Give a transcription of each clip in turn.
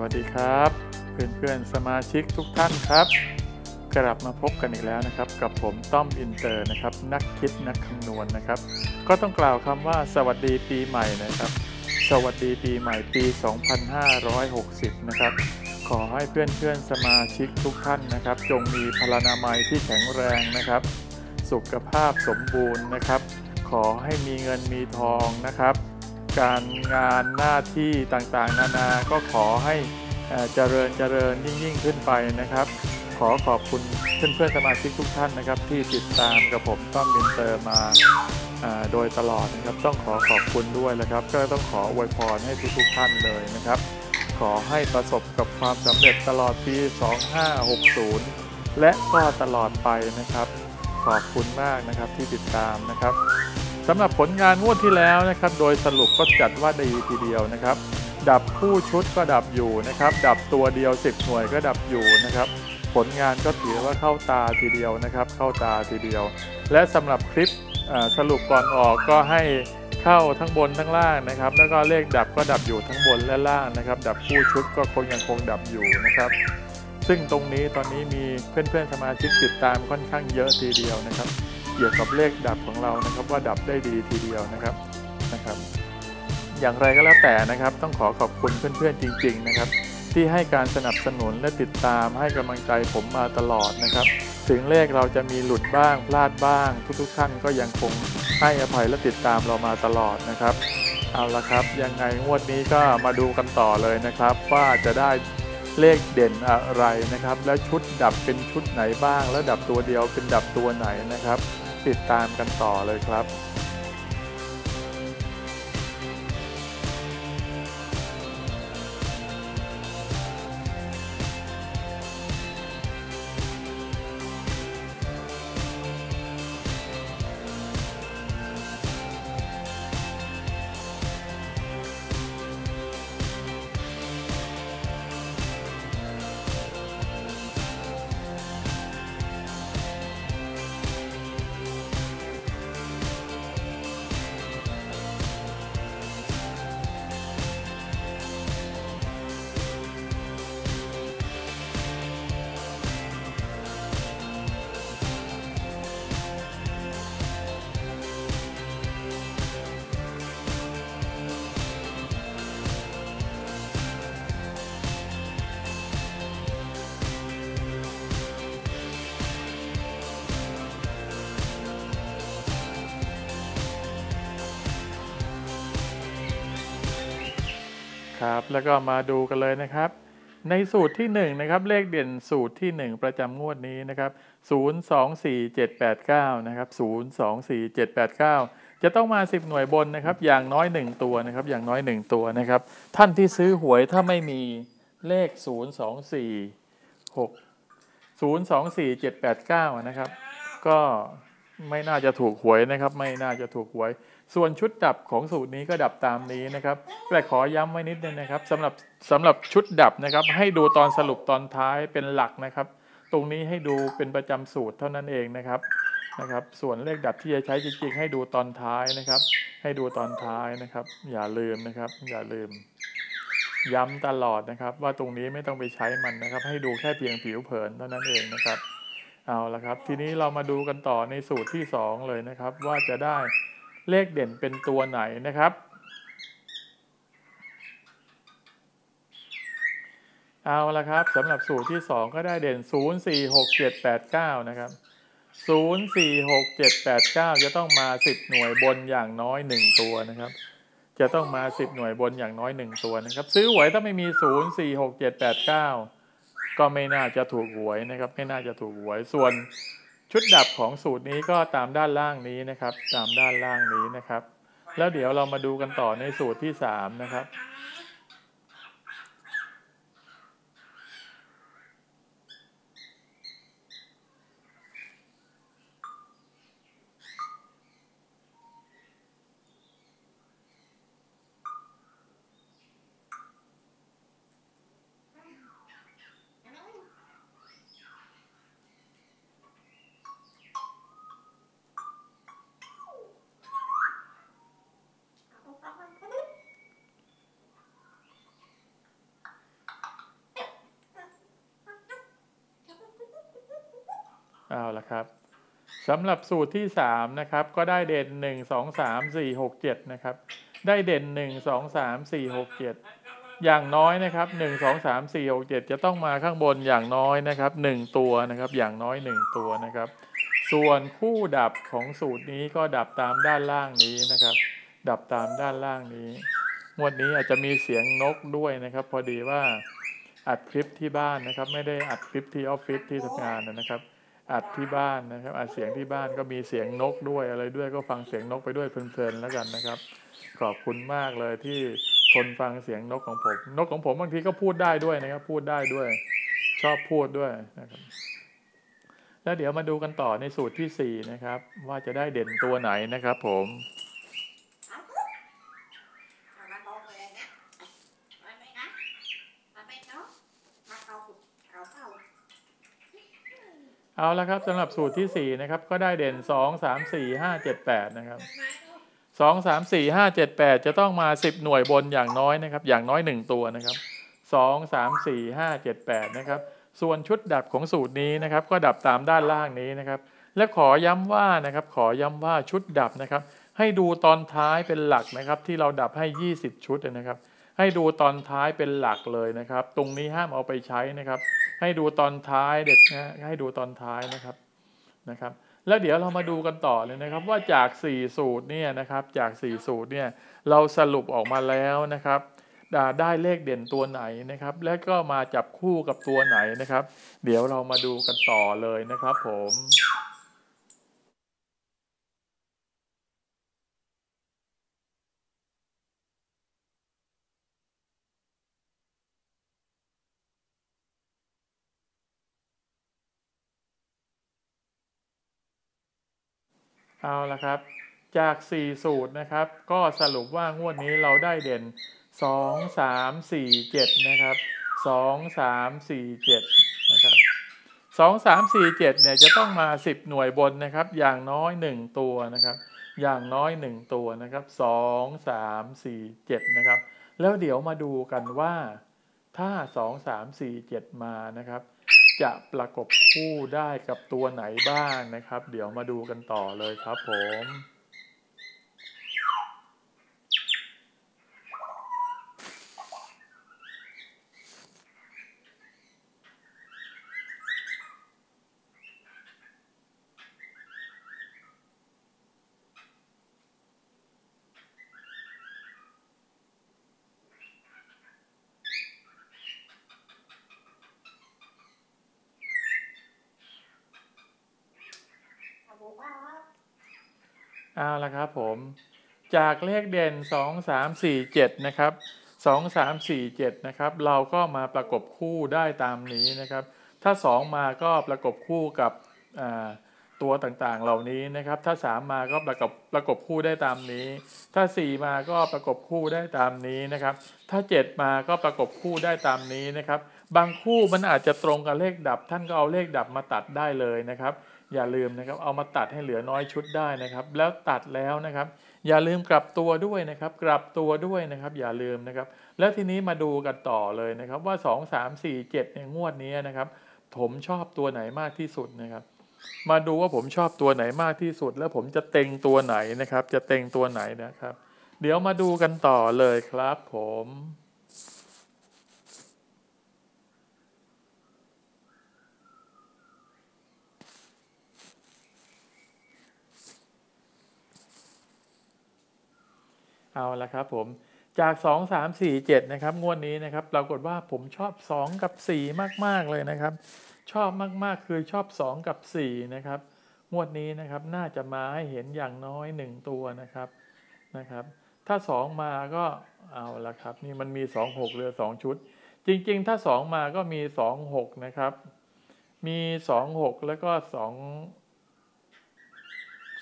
วัสดีครับ เพื่อนๆ สมาชิกทุกท่านครับ กลับมาพบกันอีกแล้วนะครับ กับผมต้อมอินเตอร์นะครับ นักคิดนักคำนวณนะครับ ก็ต้องกล่าวคำว่าสวัสดีปีใหม่นะครับ สวัสดีปีใหม่ปี 2560 นะครับ ขอให้เพื่อนๆ สมาชิกทุกท่านนะครับ จงมีพลานามัยที่แข็งแรงนะครับ สุขภาพสมบูรณ์นะครับ ขอให้มีเงินมีทองนะครับ การงานหน้าที่ต่างๆ นานาก็ขอให้เจริญเจริญยิ่งยิ่งขึ้นไปนะครับ ขอขอบคุณเพื่อนเพื่อนสมาชิกทุกท่านนะครับ ที่ติดตามกับผมต้อมบินเตอร์มาโดยตลอดนะครับต้องขอขอบคุณด้วยนะครับ ก็ต้องขออวยพรให้ทุกๆท่านเลยนะครับ ขอให้ประสบกับความสำเร็จตลอดปี 2560 และก็ตลอดไปนะครับ ขอบคุณมากนะครับที่ติดตามนะครับ สำหรับผลงานงวดที่แล้วนะครับ โดยสรุปก็จัดว่าดีทีเดียวนะครับ ดับคู่ชุดก็ดับอยู่นะครับ ดับตัวเดียว 10 หน่วยก็ดับอยู่นะครับ ผลงานก็ถือว่าเข้าตาทีเดียวนะครับ เข้าตาทีเดียว และสำหรับคลิปสรุปก่อนออกก็ให้เข้าทั้งบนทั้งล่างนะครับ แล้วก็เลขดับก็ดับอยู่ทั้งบนและล่างนะครับ ดับคู่ชุดก็คงยังคงดับอยู่นะครับ ซึ่งตรงนี้ตอนนี้มีเพื่อนๆสมาชิกติดตามค่อนข้างเยอะทีเดียวนะครับ เกี่ยวกับเลขดับของเรานะครับ ว่าดับได้ดีทีเดียวนะครับนะครับ อย่างไรก็แล้วแต่นะครับ ต้องขอขอบคุณเพื่อนๆจริง ๆ นะครับ ที่ให้การสนับสนุนและติดตามให้กำลังใจผมมาตลอดนะครับ ถึงเลขเราจะมีหลุดบ้างพลาดบ้าง ทุกๆท่านก็ยังคงให้อภัยและติดตามเรามาตลอดนะครับ เอาละครับ ยังไงงวดนี้ก็มาดูกันต่อเลยนะครับ ว่าจะได้เลขเด่นอะไรนะครับ และชุดดับเป็นชุดไหนบ้าง แล้วดับตัวเดียวเป็นดับตัวไหนนะครับ ติดตามกันต่อเลยครับ ครับ แล้วก็มาดูกันเลยนะครับ ในสูตรที่1นะครับเลขเด่นสูตรที่ 1 ประจำงวดนี้นะครับ 024789 นะครับ 024789 จะต้องมา 10 หน่วยบนนะครับ อย่างน้อย 1 ตัวนะครับ อย่างน้อย 1 ตัวนะครับ ท่านที่ซื้อหวยถ้าไม่มีเลข 0246 024789 นะครับ ก็ไม่น่าจะถูกหวยนะครับ ไม่น่าจะถูกหวย ส่วนชุดดับของสูตรนี้ก็ดับตามนี้นะครับแต่ขอย้ำไว้นิดนึงนะครับสำหรับสำหรับชุดดับนะครับ ให้ดูตอนสรุปตอนท้ายเป็นหลักนะครับ ตรงนี้ให้ดูเป็นประจำสูตรเท่านั้นเองนะครับนะครับ ส่วนเลขดับที่จะใช้จริงๆ ให้ดูตอนท้ายนะครับ ให้ดูตอนท้ายนะครับ อย่าลืมนะครับ อย่าลืม ย้ำตลอดนะครับ ว่าตรงนี้ไม่ต้องไปใช้มันนะครับ ให้ดูแค่เพียงผิวเผินเท่านั้นเองนะครับเอาละครับ ทีนี้เรามาดูกันต่อในสูตรที่ 2 เลยนะครับ ว่าจะได้ เลขเด่นเป็นตัวไหนนะครับเอาละครับสำหรับสูตรที่ 2 ก็ได้เด่น 0 4 6 7 8 9 นะครับ 0 4 6 7 8 9 จะต้องมา 10 หน่วยบนอย่างน้อย 1 ตัวนะครับ จะต้องมา 10 หน่วยบนอย่างน้อย 1 ตัวนะครับ ซื้อหวยถ้าไม่มี 0 4 6 7 8 9 ก็ไม่น่าจะถูกหวยนะครับ ไม่น่าจะถูกหวยส่วน ชุดดับของสูตรนี้ก็ตามด้านล่างนี้นะครับ ตามด้านล่างนี้นะครับ แล้วเดี๋ยวเรามาดูกันต่อในสูตรที่สามนะครับ เอาละครับสำหรับสูตรที่ 3 นะครับ ก็ได้เด่น 1 2 3 4 6 7 นะครับ ได้เด่น 1 2 3 4 6 7 อย่างน้อยนะครับ 1 2 3 4 6 7 จะต้องมาข้างบนอย่างน้อยนะครับ 1 ตัวนะครับ อย่างน้อย 1 ตัวนะครับ ส่วนคู่ดับของสูตรนี้ก็ดับตามด้านล่างนี้นะครับ ดับตามด้านล่างนี้งวดนี้อาจจะมีเสียงนกด้วยนะครับ พอดีว่าอัดคลิปที่บ้านนะครับ ไม่ได้อัดคลิปที่ออฟฟิศที่ทำงานนะครับ อัดที่บ้านนะครับอัดเสียงที่บ้านก็มีเสียงนกด้วยอะไรด้วยก็ฟังเสียงนกไปด้วยเพลินๆแล้วกันนะครับ ขอบคุณมากเลยที่ทนฟังเสียงนกของผม นกของผมบางทีก็พูดได้ด้วยนะครับ พูดได้ด้วย ชอบพูดด้วยนะครับ แล้วเดี๋ยวมาดูกันต่อในสูตรที่4นะครับ ว่าจะได้เด่นตัวไหนนะครับ ผม มาบอกเลยนะมาไปนะมาไปเนาะมาเอาเอาเข้า เอาละครับสำหรับสูตรที่ 4 นะครับ ก็ได้เด่น 2 3 4 5 7 8 นะครับ 2 3 4 5 7 8 จะต้องมา 10 หน่วยบนอย่างน้อยนะครับ อย่างน้อย 1 ตัวนะครับ 2 3 4 5 7 8 นะครับ ส่วนชุดดับของสูตรนี้นะครับ ก็ดับตามด้านล่างนี้นะครับ และขอย้ำว่านะครับ ขอย้ำว่าชุดดับนะครับ ให้ดูตอนท้ายเป็นหลักนะครับ ที่เราดับให้ 20 ชุดนะครับ ให้ดูตอนท้ายเป็นหลักเลยนะครับ ตรงนี้ห้ามเอาไปใช้นะครับ ให้ดูตอนท้ายเด็ดนะให้ดูตอนท้ายนะครับนะครับ แล้วเดี๋ยวเรามาดูกันต่อเลยนะครับ ว่าจาก 4 สูตรเนี่ยนะครับ จาก 4 สูตรเนี่ยเราสรุปออกมาแล้วนะครับได้เลขเด่นตัวไหนนะครับ และก็มาจับคู่กับตัวไหนนะครับ เดี๋ยวเรามาดูกันต่อเลยนะครับผม เอาละครับ จาก 4 สูตรนะครับ ก็สรุปว่างวดนี้เราได้เด่น 2 3 4 7 นะครับ 2 3 4 7 นะครับ 2 3 4 7 เนี่ยจะต้องมา 10 หน่วยบนนะครับ อย่างน้อย 1 ตัวนะครับ อย่างน้อย 1 ตัวนะครับ 2 3 4 7 นะครับ แล้วเดี๋ยวมาดูกันว่าถ้า 2 3 4 7 มานะครับ จะประกบคู่ได้กับตัวไหนบ้างนะครับ เดี๋ยวมาดูกันต่อเลยครับผม เอาละครับผม จากเลขเด่น 2 3 4 7 นะครับ 2 3 4 7 นะครับ เราก็มาประกบคู่ได้ตามนี้นะครับ ถ้า 2 มาก็ประกบคู่กับตัวต่างๆ เหล่านี้นะครับ ถ้า 3 มาก็ประกบประกบคู่ได้ตามนี้ ถ้า 4 มาก็ประกบคู่ได้ตามนี้นะครับ ถ้า 7 มาก็ประกบคู่ได้ตามนี้นะครับ บางคู่มันอาจจะตรงกับเลขดับ ท่านก็เอาเลขดับมาตัดได้เลยนะครับ อย่าลืมนะครับเอามาตัดให้เหลือน้อยชุดได้นะครับ แล้วตัดแล้วนะครับ อย่าลืมกลับตัวด้วยนะครับ กลับตัวด้วยนะครับ อย่าลืมนะครับ แล้วทีนี้มาดูกันต่อเลยนะครับ ว่า 2 3 4 7ในงวดนี้นะครับ ผมชอบตัวไหนมากที่สุดนะครับ มาดูว่าผมชอบตัวไหนมากที่สุด แล้วผมจะเต็งตัวไหนนะครับ จะเต็งตัวไหนนะครับ เดี๋ยวมาดูกันต่อเลยครับผม เอาละครับผมจาก 2 3 4 7 นะครับ งวดนี้นะครับปรากฏว่าผมชอบ 2 กับ 4 มาก ๆ เลยนะครับ ชอบมากๆคือชอบ 2 กับ 4 นะครับ งวดนี้นะครับน่าจะมาให้เห็นอย่างน้อย 1 ตัวนะครับนะครับ ถ้า 2 มาก็เอาละครับ นี่มันมี 2 6เหลือ 2 ชุด จริง ๆ ถ้า 2 มาก็มี 2 6 นะครับ มี 2 6 แล้วก็ 2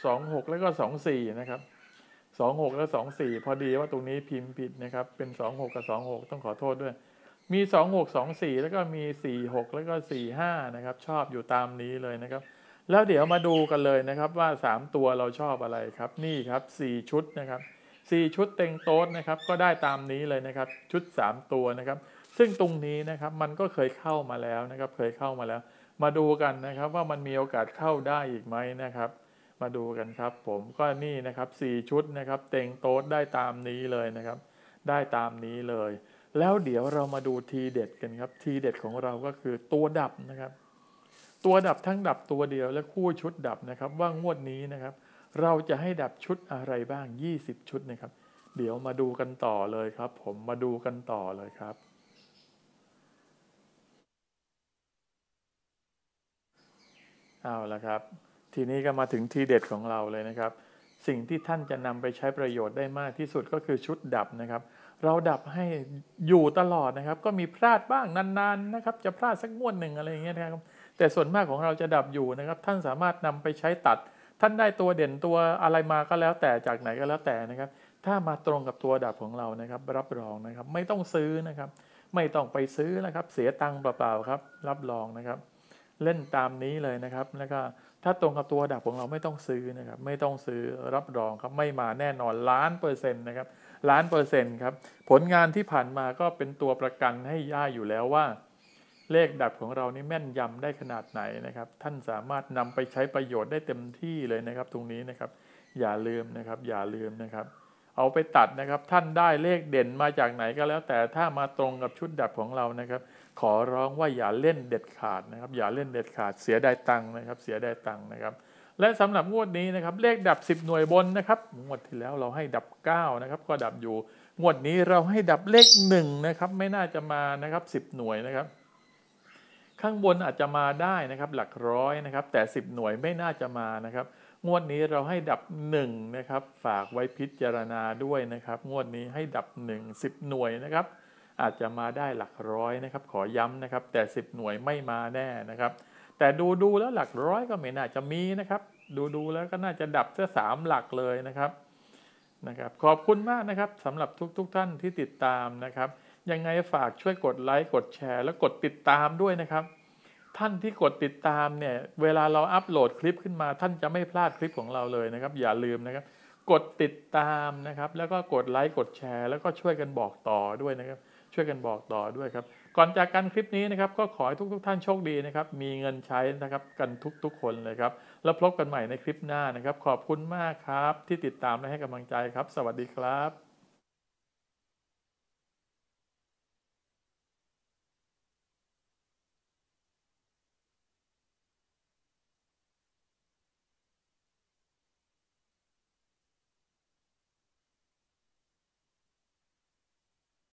2 6 แล้วก็ 2 4 นะครับ สองหกและสองสี่พอดีว่าตรงนี้พิมพ์ผิดนะครับ เป็นสองหกกับสองหกต้องขอโทษด้วย มีสองหกสองสี่แล้วก็มีสี่หกแล้วก็สี่ห้านะครับ ชอบอยู่ตามนี้เลยนะครับ แล้วเดี๋ยวมาดูกันเลยนะครับว่าสามตัวเราชอบอะไรครับ นี่ครับสี่ชุดนะครับสี่ชุดเต็งโต๊ดนะครับ ก็ได้ตามนี้เลยนะครับ ชุดสามตัวนะครับ ซึ่งตรงนี้นะครับมันก็เคยเข้ามาแล้วนะครับ เคยเข้ามาแล้ว มาดูกันนะครับว่ามันมีโอกาสเข้าได้อีกไหมนะครับ มาดูกันครับ ผมก็นี่นะครับ 4 ชุดนะครับ เต็งโต๊ดได้ตามนี้เลยนะครับ ได้ตามนี้เลย แล้วเดี๋ยวเรามาดูทีเด็ดกันครับ ทีเด็ดของเราก็คือตัวดับนะครับ ตัวดับทั้งดับตัวเดียวและคู่ชุดดับนะครับ ว่างวดนี้นะครับ เราจะให้ดับชุดอะไรบ้าง 20 ชุดนะครับ เดี๋ยวมาดูกันต่อเลยครับ ผมมาดูกันต่อเลยครับเอาละครับ ทีนี้ก็มาถึงทีเด็ดของเราเลยนะครับ สิ่งที่ท่านจะนำไปใช้ประโยชน์ได้มากที่สุดก็คือชุดดับนะครับ เราดับให้อยู่ตลอดนะครับ ก็มีพลาดบ้างนานๆนะครับ จะพลาดสักงวดหนึ่งอะไรอย่างเงี้ยนะครับ แต่ส่วนมากของเราจะดับอยู่นะครับ ท่านสามารถนำไปใช้ตัด ท่านได้ตัวเด่นตัวอะไรมาก็แล้วแต่จากไหนก็แล้วแต่นะครับ ถ้ามาตรงกับตัวดับของเรานะครับ รับรองนะครับ ไม่ต้องซื้อนะครับ ไม่ต้องไปซื้อนะครับ เสียตังค์เปล่าๆครับ รับรองนะครับ เล่นตามนี้เลยนะครับแล้วก็ถ้าตรงกับตัวดับของเราไม่ต้องซื้อนะครับ ไม่ต้องซื้อรับรองครับไม่มาแน่นอนล้านเปอร์เซ็นต์นะครับล้านเปอร์เซ็นต์ครับผลงานที่ผ่านมาก็เป็นตัวประกันให้ย่าอยู่แล้วว่า เลขดับของเรานี่แม่นยำได้ขนาดไหนนะครับ ท่านสามารถนำไปใช้ประโยชน์ได้เต็มที่เลยนะครับ ตรงนี้นะครับ อย่าลืมนะครับ อย่าลืมนะครับ เอาไปตัดนะครับ ท่านได้เลขเด่นมาจากไหนก็แล้ว แต่ถ้ามาตรงกับชุดดับของเรานะครับ ขอร้องว่าอย่าเล่นเด็ดขาดนะครับ อย่าเล่นเด็ดขาดเสียไดายตังค์นะครับ เสียไดายตังค์นะครับ และสำหรับงวดนี้นะครับ เลขดับ 10 หน่วยบนนะครับงวดที่แล้วเราให้ดับ9นะครับก็ดับอยู่งวดนี้เราให้ดับเลข1นะครับไม่น่าจะมานะครับ 10 หน่วยนะครับ ข้างบนอาจจะมาได้นะครับ หลักร้อยนะครับ แต่ 10 หน่วยไม่น่าจะมานะครับงวดนี้เราให้ดับ1นะครับ ฝากไว้พิจารณาด้วยนะครับ งวดนี้ให้ดับ 1 10 หน่วยนะครับ อาจจะมาได้หลักร้อยนะครับ ขอย้ำนะครับ แต่ 10 หน่วยไม่มาแน่นะครับ แต่ดูดูแล้วหลักร้อยก็ไม่น่าจะมีนะครับ ดูดูแล้วก็น่าจะดับแค่สามหลักเลยนะครับนะครับ ขอบคุณมากนะครับสำหรับทุกๆทท่านที่ติดตามนะครับ ยังไงฝากช่วยกดไลค์กดแชร์ และกดติดตามด้วยนะครับ ท่านที่กดติดตามเนี่ยเวลาเราอัปโหลดคลิปขึ้นมา ท่านจะไม่พลาดคลิปของเราเลยนะครับ อย่าลืมนะครับ กดติดตามนะครับ แล้วก็กดไลค์กดแชร์ แล้วก็ช่วยกันบอกต่อด้วยนะครับ ช่วยกันบอกต่อด้วยครับ ก่อนจากกันคลิปนี้นะครับ ก็ขอให้ทุกๆทท่านโชคดีนะครับ มีเงินใช้นะครับกันทุกๆ คนเลยครับ แล้วพบกันใหม่ในคลิปหน้านะครับ ขอบคุณมากครับ ที่ติดตามและให้กำลังใจครับ สวัสดีครับ